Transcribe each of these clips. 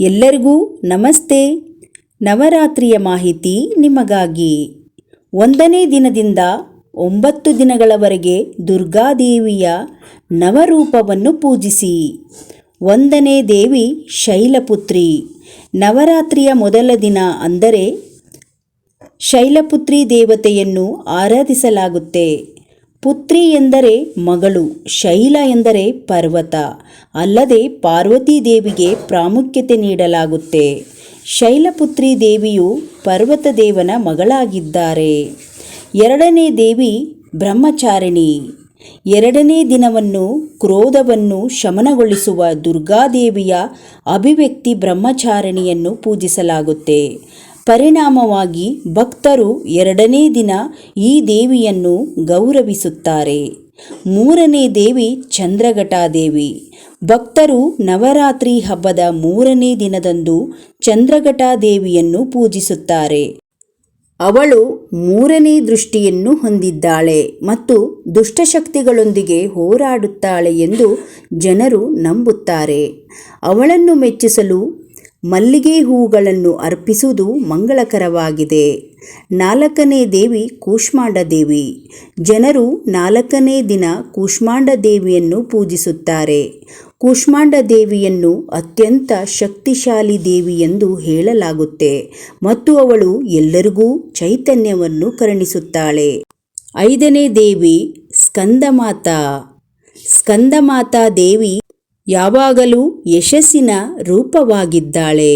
ಎಲ್ಲರಿಗೂ ನಮಸ್ತೆ. ನವರಾತ್ರಿಯ ಮಾಹಿತಿ ನಿಮಗಾಗಿ. ಒಂದನೇ ದಿನದಿಂದ ಒಂಬತ್ತು ದಿನಗಳವರೆಗೆ ದುರ್ಗಾದೇವಿಯ ನವರೂಪವನ್ನು ಪೂಜಿಸಿ. ಒಂದನೇ ದೇವಿ ಶೈಲಪುತ್ರಿ. ನವರಾತ್ರಿಯ ಮೊದಲ ದಿನ ಅಂದರೆ ಶೈಲಪುತ್ರಿ ದೇವತೆಯನ್ನು ಆರಾಧಿಸಲಾಗುತ್ತೆ. ಪುತ್ರಿ ಎಂದರೆ ಮಗಳು, ಶೈಲ ಎಂದರೆ ಪರ್ವತ. ಅಲ್ಲದೆ ಪಾರ್ವತಿ ದೇವಿಗೆ ಪ್ರಾಮುಖ್ಯತೆ ನೀಡಲಾಗುತ್ತೆ. ಶೈಲಪುತ್ರಿ ದೇವಿಯು ಪರ್ವತ ದೇವನ ಮಗಳಾಗಿದ್ದಾರೆ. ಎರಡನೇ ದೇವಿ ಬ್ರಹ್ಮಚಾರಿಣಿ. ಎರಡನೇ ದಿನವನ್ನು ಕ್ರೋಧವನ್ನು ಶಮನಗೊಳಿಸುವ ದುರ್ಗಾದೇವಿಯ ಅಭಿವ್ಯಕ್ತಿ ಬ್ರಹ್ಮಚಾರಿಣಿಯನ್ನು ಪೂಜಿಸಲಾಗುತ್ತೆ. ಪರಿಣಾಮವಾಗಿ ಭಕ್ತರು ಎರಡನೇ ದಿನ ಈ ದೇವಿಯನ್ನು ಗೌರವಿಸುತ್ತಾರೆ. ಮೂರನೇ ದೇವಿ ಚಂದ್ರಘಟಾದೇವಿ. ಭಕ್ತರು ನವರಾತ್ರಿ ಹಬ್ಬದ ಮೂರನೇ ದಿನದಂದು ಚಂದ್ರಘಟಾದೇವಿಯನ್ನು ಪೂಜಿಸುತ್ತಾರೆ. ಅವಳು ಮೂರನೇ ದೃಷ್ಟಿಯನ್ನು ಹೊಂದಿದ್ದಾಳೆ ಮತ್ತು ದುಷ್ಟಶಕ್ತಿಗಳೊಂದಿಗೆ ಹೋರಾಡುತ್ತಾಳೆ ಎಂದು ಜನರು ನಂಬುತ್ತಾರೆ. ಅವಳನ್ನು ಮೆಚ್ಚಿಸಲು ಮಲ್ಲಿಗೆ ಹೂಗಳನ್ನು ಅರ್ಪಿಸುವುದು ಮಂಗಳಕರವಾಗಿದೆ. ನಾಲ್ಕನೇ ದೇವಿ ಕೂಷ್ಮಾಂಡ ದೇವಿ. ಜನರು ನಾಲ್ಕನೇ ದಿನ ಕೂಷ್ಮಾಂಡ ದೇವಿಯನ್ನು ಪೂಜಿಸುತ್ತಾರೆ. ಕೂಷ್ಮಾಂಡ ದೇವಿಯನ್ನು ಅತ್ಯಂತ ಶಕ್ತಿಶಾಲಿ ದೇವಿ ಎಂದು ಹೇಳಲಾಗುತ್ತೆ ಮತ್ತು ಅವಳು ಎಲ್ಲರಿಗೂ ಚೈತನ್ಯವನ್ನು ಕರುಣಿಸುತ್ತಾಳೆ. ಐದನೇ ದೇವಿ ಸ್ಕಂದಮಾತಾ. ಸ್ಕಂದಮಾತಾ ದೇವಿ ಯಾವಾಗಲೂ ಯಶಸ್ಸಿನ ರೂಪವಾಗಿದ್ದಾಳೆ.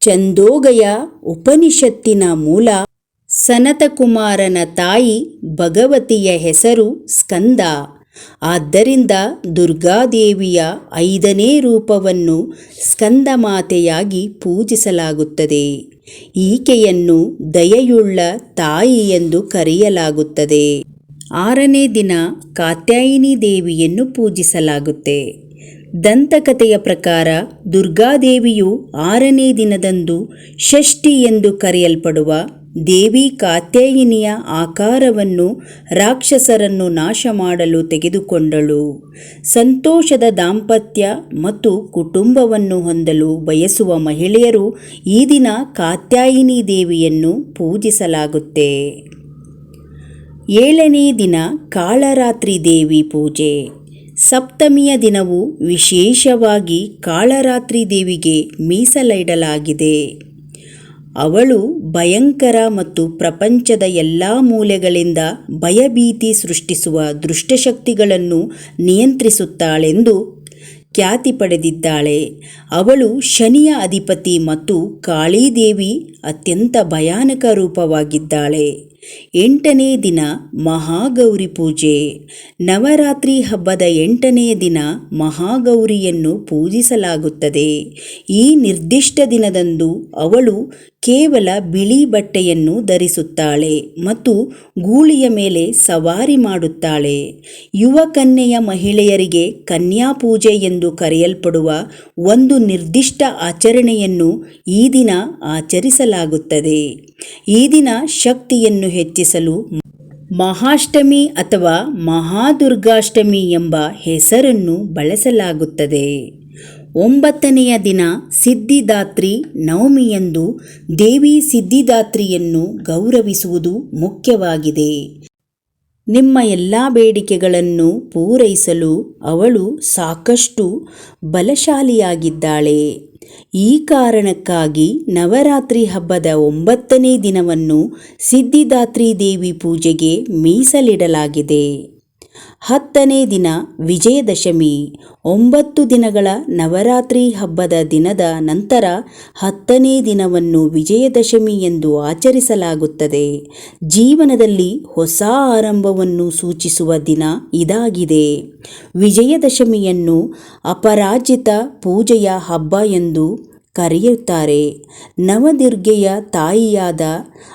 ಚಂದೋಗಯ ಉಪನಿಷತ್ತಿನ ಮೂಲ ಸನತಕುಮಾರನ ತಾಯಿ ಭಗವತಿಯ ಹೆಸರು ಸ್ಕಂದ. ಆದ್ದರಿಂದ ದುರ್ಗಾದೇವಿಯ ಐದನೇ ರೂಪವನ್ನು ಸ್ಕಂದಮಾತೆಯಾಗಿ ಪೂಜಿಸಲಾಗುತ್ತದೆ. ಈಕೆಯನ್ನು ದಯೆಯುಳ್ಳ ತಾಯಿ ಎಂದು ಕರೆಯಲಾಗುತ್ತದೆ. ಆರನೇ ದಿನ ಕಾತ್ಯಾಯಿನಿ ದೇವಿಯನ್ನು ಪೂಜಿಸಲಾಗುತ್ತೆ. ದಂತಕಥೆಯ ಪ್ರಕಾರ ದುರ್ಗಾದೇವಿಯು ಆರನೇ ದಿನದಂದು ಷಷ್ಠಿ ಎಂದು ಕರೆಯಲ್ಪಡುವ ದೇವಿ ಕಾತ್ಯಾಯಿನಿಯ ಆಕಾರವನ್ನು ರಾಕ್ಷಸರನ್ನು ನಾಶ ಮಾಡಲು ತೆಗೆದುಕೊಂಡಳು. ಸಂತೋಷದ ದಾಂಪತ್ಯ ಮತ್ತು ಕುಟುಂಬವನ್ನು ಹೊಂದಲು ಬಯಸುವ ಮಹಿಳೆಯರು ಈ ದಿನ ಕಾತ್ಯಾಯಿನಿ ದೇವಿಯನ್ನು ಪೂಜಿಸಲಾಗುತ್ತೆ. ಏಳನೇ ದಿನ ಕಾಳರಾತ್ರಿ ದೇವಿ ಪೂಜೆ. ಸಪ್ತಮಿಯ ದಿನವು ವಿಶೇಷವಾಗಿ ಕಾಳರಾತ್ರಿ ದೇವಿಗೆ ಮೀಸಲಿಡಲಾಗಿದೆ. ಅವಳು ಭಯಂಕರ ಮತ್ತು ಪ್ರಪಂಚದ ಎಲ್ಲ ಮೂಲೆಗಳಿಂದ ಭಯಭೀತಿ ಸೃಷ್ಟಿಸುವ ದುಷ್ಟಶಕ್ತಿಗಳನ್ನು ನಿಯಂತ್ರಿಸುತ್ತಾಳೆಂದು ಖ್ಯಾತಿ ಪಡೆದಿದ್ದಾಳೆ. ಅವಳು ಶನಿಯ ಅಧಿಪತಿ ಮತ್ತು ಕಾಳಿದೇವಿ ಅತ್ಯಂತ ಭಯಾನಕ ರೂಪವಾಗಿದ್ದಾಳೆ. ಎಂಟನೇ ದಿನ ಮಹಾಗೌರಿ ಪೂಜೆ. ನವರಾತ್ರಿ ಹಬ್ಬದ ಎಂಟನೆಯ ದಿನ ಮಹಾಗೌರಿಯನ್ನು ಪೂಜಿಸಲಾಗುತ್ತದೆ. ಈ ನಿರ್ದಿಷ್ಟ ದಿನದಂದು ಅವಳು ಕೇವಲ ಬಿಳಿ ಬಟ್ಟೆಯನ್ನು ಧರಿಸುತ್ತಾಳೆ ಮತ್ತು ಗೂಳಿಯ ಮೇಲೆ ಸವಾರಿ ಮಾಡುತ್ತಾಳೆ. ಯುವ ಕನ್ಯೆಯ ಮಹಿಳೆಯರಿಗೆ ಕನ್ಯಾ ಪೂಜೆ ಎಂದು ಕರೆಯಲ್ಪಡುವ ಒಂದು ನಿರ್ದಿಷ್ಟ ಆಚರಣೆಯನ್ನು ಈ ದಿನ ಆಚರಿಸಲಾಗುತ್ತದೆ. ಈ ದಿನ ಶಕ್ತಿಯನ್ನು ಹೆಚ್ಚಿಸಲು ಮಹಾಷ್ಟಮಿ ಅಥವಾ ಮಹಾದುರ್ಗಾಷ್ಟಮಿ ಎಂಬ ಹೆಸರನ್ನು ಬಳಸಲಾಗುತ್ತದೆ. ಒಂಬತ್ತನೆಯ ದಿನ ಸಿದ್ಧಿದಾತ್ರಿ ನವಮಿಯಂದು ದೇವಿ ಸಿದ್ಧಿದಾತ್ರಿಯನ್ನು ಗೌರವಿಸುವುದು ಮುಖ್ಯವಾಗಿದೆ. ನಿಮ್ಮ ಎಲ್ಲ ಬೇಡಿಕೆಗಳನ್ನು ಪೂರೈಸಲು ಅವಳು ಸಾಕಷ್ಟು ಬಲಶಾಲಿಯಾಗಿದ್ದಾಳೆ. ಈ ಕಾರಣಕ್ಕಾಗಿ ನವರಾತ್ರಿ ಹಬ್ಬದ ಒಂಬತ್ತನೇ ದಿನವನ್ನು ಸಿದ್ಧಿದಾತ್ರಿ ದೇವಿ ಪೂಜೆಗೆ ಮೀಸಲಿಡಲಾಗಿದೆ. ಹತ್ತನೇ ದಿನ ವಿಜಯದಶಮಿ. ಒಂಬತ್ತು ದಿನಗಳ ನವರಾತ್ರಿ ಹಬ್ಬದ ದಿನದ ನಂತರ ಹತ್ತನೇ ದಿನವನ್ನು ವಿಜಯದಶಮಿ ಎಂದು ಆಚರಿಸಲಾಗುತ್ತದೆ. ಜೀವನದಲ್ಲಿ ಹೊಸ ಆರಂಭವನ್ನು ಸೂಚಿಸುವ ದಿನ ಇದಾಗಿದೆ. ವಿಜಯದಶಮಿಯನ್ನು ಅಪರಾಜಿತ ಪೂಜೆಯ ಹಬ್ಬ ಎಂದು ಕರೆಯುತ್ತಾರೆ. ನವದುರ್ಗೆಯ ತಾಯಿಯಾದ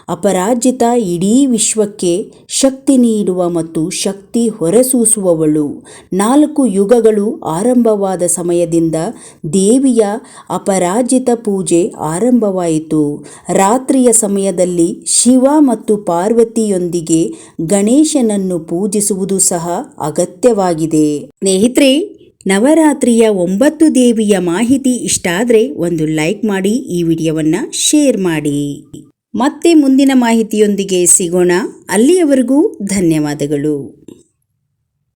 ಅಪರಾಜಿತ ಇಡೀ ವಿಶ್ವಕ್ಕೆ ಶಕ್ತಿ ನೀಡುವ ಮತ್ತು ಶಕ್ತಿ ಹೊರಸೂಸುವವಳು. ನಾಲ್ಕು ಯುಗಗಳು ಆರಂಭವಾದ ಸಮಯದಿಂದ ದೇವಿಯ ಅಪರಾಜಿತ ಪೂಜೆ ಆರಂಭವಾಯಿತು. ರಾತ್ರಿಯ ಸಮಯದಲ್ಲಿ ಶಿವ ಮತ್ತು ಪಾರ್ವತಿಯೊಂದಿಗೆ ಗಣೇಶನನ್ನು ಪೂಜಿಸುವುದು ಸಹ ಅಗತ್ಯವಾಗಿದೆ. ಸ್ನೇಹಿತರೆ ನವರಾತ್ರಿಯ ಒಂಬತ್ತು ದೇವಿಯ ಮಾಹಿತಿ ಇಷ್ಟ ಆದರೆ ಒಂದು ಲೈಕ್ ಮಾಡಿ ಈ ವಿಡಿಯೋವನ್ನು ಶೇರ್ ಮಾಡಿ. ಮತ್ತೆ ಮುಂದಿನ ಮಾಹಿತಿಯೊಂದಿಗೆ ಸಿಗೋಣ. ಅಲ್ಲಿಯವರೆಗೂ ಧನ್ಯವಾದಗಳು.